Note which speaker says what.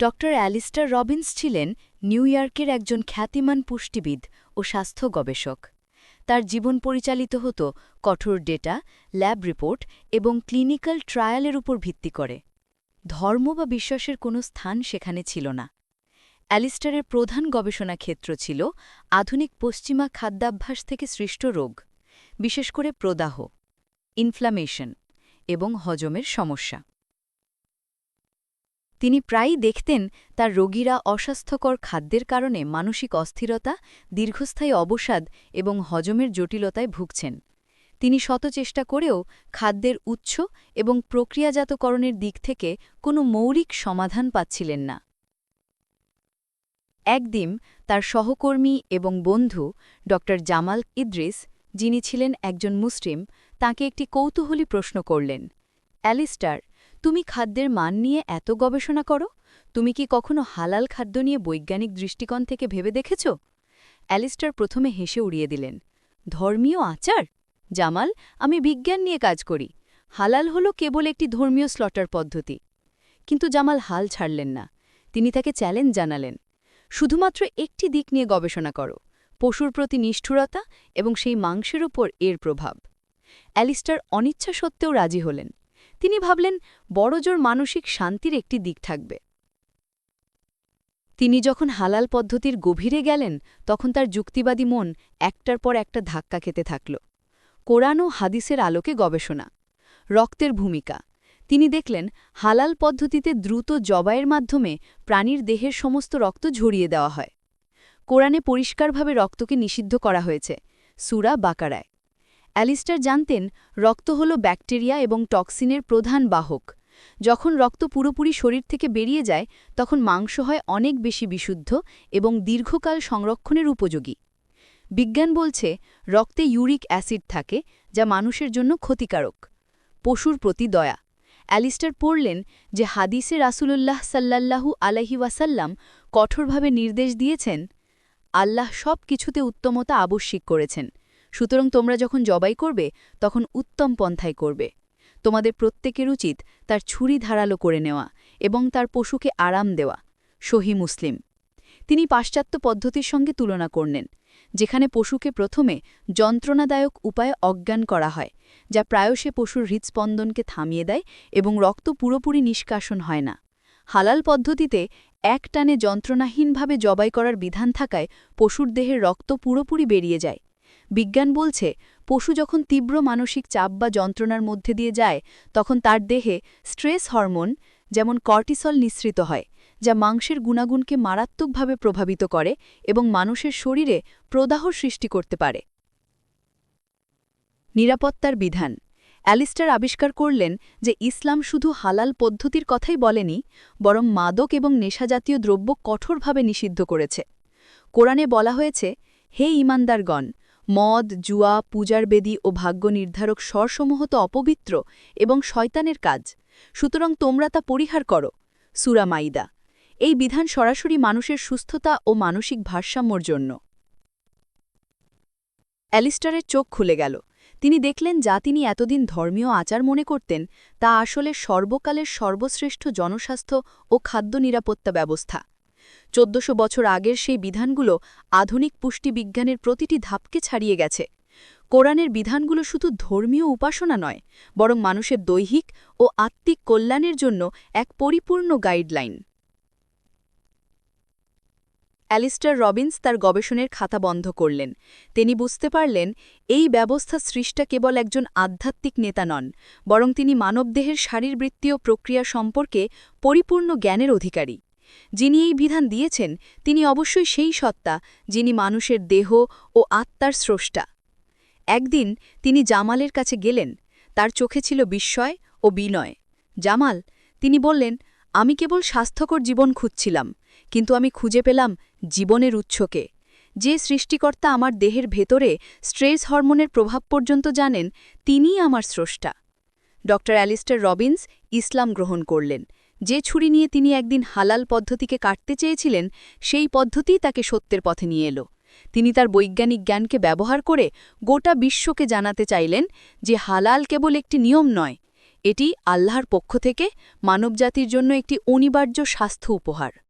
Speaker 1: ড Allister Robbins ছিলেন new ইয়র্কের একজন খ্যাতিমান পুষ্টিবিদ ও স্বাস্থ্য গবেষক। তার জীবন পরিচালিত হতো কঠোর ডেটা, ল্যাব রিপোর্ট এবং ক্লিনিক্যাল ট্রায়ালের উপর ভিত্তি করে। ধর্ম বা বিশ্বাসের কোনো স্থান সেখানে ছিল না। অ্যালিস্টারের প্রধান গবেষণা ক্ষেত্র ছিল আধুনিক পশ্চিমা খাদ্যাভ্যাস থেকে সৃষ্ট রোগ, বিশেষ করে প্রদাহ ইনফ্লামেশন এবং হজমের সমস্যা। তিনি প্রায়ই দেখতেন তার রোগীরা অস্বাস্থ্যকর খাদ্যের কারণে মানসিক অস্থিরতা, দীর্ঘস্থায়ী অবসাদ এবং হজমের জটিলতায় ভুগছেন। তিনি শত চেষ্টা করেও খাদ্যের উৎস এবং প্রক্রিয়াজাতকরণের দিক থেকে কোনো মৌলিক সমাধান পাচ্ছিলেন না। একদিন তার সহকর্মী এবং বন্ধু ড. জামাল ইদ্রিস, যিনি ছিলেন একজন মুসলিম, তাকে একটি কৌতূহলী প্রশ্ন করলেন, অ্যালিস্টার তুমি খাদ্যের মান নিয়ে এত গবেষণা করো? তুমি কি কখনো হালাল খাদ্য নিয়ে বৈজ্ঞানিক দৃষ্টিকোণ থেকে ভেবে দেখেছ? অ্যালিস্টার প্রথমে হেসে উড়িয়ে দিলেন, ধর্মীয় আচার? জামাল, আমি বিজ্ঞান নিয়ে কাজ করি। হালাল হল কেবল একটি ধর্মীয় স্লটার পদ্ধতি। কিন্তু জামাল হাল ছাড়লেন না। তিনি তাকে চ্যালেঞ্জ জানালেন, শুধুমাত্র একটি দিক নিয়ে গবেষণা করো, পশুর প্রতি নিষ্ঠুরতা এবং সেই মাংসের ওপর এর প্রভাব। অ্যালিস্টার অনিচ্ছা সত্ত্বেও রাজি হলেন তিনি ভাবলেন বড়জোর মানসিক শান্তির একটি দিক থাকবে। তিনি যখন হালাল পদ্ধতির গভীরে গেলেন, তখন তার যুক্তিবাদী মন একটার পর একটা ধাক্কা খেতে থাকল। কোরআন ও হাদিসের আলোকে গবেষণা। রক্তের ভূমিকা। তিনি দেখলেন, হালাল পদ্ধতিতে দ্রুত জবাইয়ের মাধ্যমে প্রাণীর দেহের সমস্ত রক্ত ঝরিয়ে দেওয়া হয়। কোরআনে পরিষ্কারভাবে রক্তকে নিষিদ্ধ করা হয়েছে। সুরা বাকারায়। অ্যালিস্টার জানতেন রক্ত হল ব্যাকটেরিয়া এবং টক্সিনের প্রধান বাহক। যখন রক্ত পুরোপুরি শরীর থেকে বেরিয়ে যায়, তখন মাংস হয় অনেক বেশি বিশুদ্ধ এবং দীর্ঘকাল সংরক্ষণের উপযোগী। বিজ্ঞান বলছে, রক্তে ইউরিক অ্যাসিড থাকে, যা মানুষের জন্য ক্ষতিকারক। পশুর প্রতি দয়া। অ্যালিস্টার পড়লেন যে হাদিসে রাসুলুল্লাহ সাল্লাল্লাহু আলহি ওয়াসাল্লাম কঠোরভাবে নির্দেশ দিয়েছেন, আল্লাহ সব কিছুতে উত্তমতা আবশ্যিক করেছেন। সুতরাং তোমরা যখন জবাই করবে, তখন উত্তম পন্থায় করবে। তোমাদের প্রত্যেকের উচিত তার ছুরি ধারালো করে নেওয়া এবং তার পশুকে আরাম দেওয়া। সহি মুসলিম। তিনি পাশ্চাত্য পদ্ধতির সঙ্গে তুলনা করলেন, যেখানে পশুকে প্রথমে যন্ত্রণাদায়ক উপায়ে অজ্ঞান করা হয়, যা প্রায়শে পশুর হৃৎস্পন্দনকে থামিয়ে দেয় এবং রক্ত পুরোপুরি নিষ্কাশন হয় না। হালাল পদ্ধতিতে এক টানে যন্ত্রণাহীনভাবে জবাই করার বিধান থাকায় পশুর দেহের রক্ত পুরোপুরি বেরিয়ে যায়। বিজ্ঞান বলছে, পশু যখন তীব্র মানসিক চাপ বা যন্ত্রণার মধ্যে দিয়ে যায়, তখন তার দেহে স্ট্রেস হরমোন, যেমন কর্টিসল নিঃসৃত হয়, যা মাংসের গুণাগুণকে মারাত্মকভাবে প্রভাবিত করে এবং মানুষের শরীরে প্রদাহ সৃষ্টি করতে পারে। নিরাপত্তার বিধান। অ্যালিস্টার আবিষ্কার করলেন যে ইসলাম শুধু হালাল পদ্ধতির কথাই বলেনি, বরং মাদক এবং নেশাজাতীয় দ্রব্য কঠোরভাবে নিষিদ্ধ করেছে। কোরআনে বলা হয়েছে, হে ইমানদারগণ মদ, জুয়া, পূজার বেদি ও ভাগ্য নির্ধারক স্বরসমূহ তো অপবিত্র এবং শয়তানের কাজ। সুতরাং তোমরা তা পরিহার করো। সুরা মাইদা। এই বিধান সরাসরি মানুষের সুস্থতা ও মানসিক ভারসাম্যর জন্য। অ্যালিস্টারের চোখ খুলে গেল। তিনি দেখলেন, যা তিনি এতদিন ধর্মীয় আচার মনে করতেন, তা আসলে সর্বকালের সর্বশ্রেষ্ঠ জনস্বাস্থ্য ও খাদ্য নিরাপত্তা ব্যবস্থা। চোদ্দশো বছর আগের সেই বিধানগুলো আধুনিক পুষ্টিবিজ্ঞানের প্রতিটি ধাপকে ছাড়িয়ে গেছে। কোরআনের বিধানগুলো শুধু ধর্মীয় উপাসনা নয়, বরং মানুষের দৈহিক ও আত্মিক কল্যাণের জন্য এক পরিপূর্ণ গাইডলাইন। অ্যালিস্টার রবিন্স তার গবেষণের খাতা বন্ধ করলেন। তিনি বুঝতে পারলেন, এই ব্যবস্থা সৃষ্টা কেবল একজন আধ্যাত্মিক নেতা নন, বরং তিনি মানবদেহের শারীরবৃত্তীয় প্রক্রিয়া সম্পর্কে পরিপূর্ণ জ্ঞানের অধিকারী। যিনি এই বিধান দিয়েছেন, তিনি অবশ্যই সেই সত্তা যিনি মানুষের দেহ ও আত্মার স্রষ্টা। একদিন তিনি জামালের কাছে গেলেন, তার চোখে ছিল বিস্ময় ও বিনয়। জামাল, তিনি বললেন, আমি কেবল স্বাস্থ্যকর জীবন খুঁজছিলাম, কিন্তু আমি খুঁজে পেলাম জীবনের উৎসকে। যে সৃষ্টিকর্তা আমার দেহের ভেতরে স্ট্রেস হরমোনের প্রভাব পর্যন্ত জানেন, তিনিই আমার স্রষ্টা। ডক্টর অ্যালিস্টার রবিন্স ইসলাম গ্রহণ করলেন। যে ছুরি নিয়ে তিনি একদিন হালাল পদ্ধতিকে কাটতে চেয়েছিলেন, সেই পদ্ধতি তাকে সত্যের পথে নিয়ে এলো। তিনি তার বৈজ্ঞানিক জ্ঞানকে ব্যবহার করে গোটা বিশ্বকে জানাতে চাইলেন যে হালাল কেবল একটি নিয়ম নয়, এটি আল্লাহর পক্ষ থেকে মানবজাতির জন্য একটি অনিবার্য স্বাস্থ্য উপহার।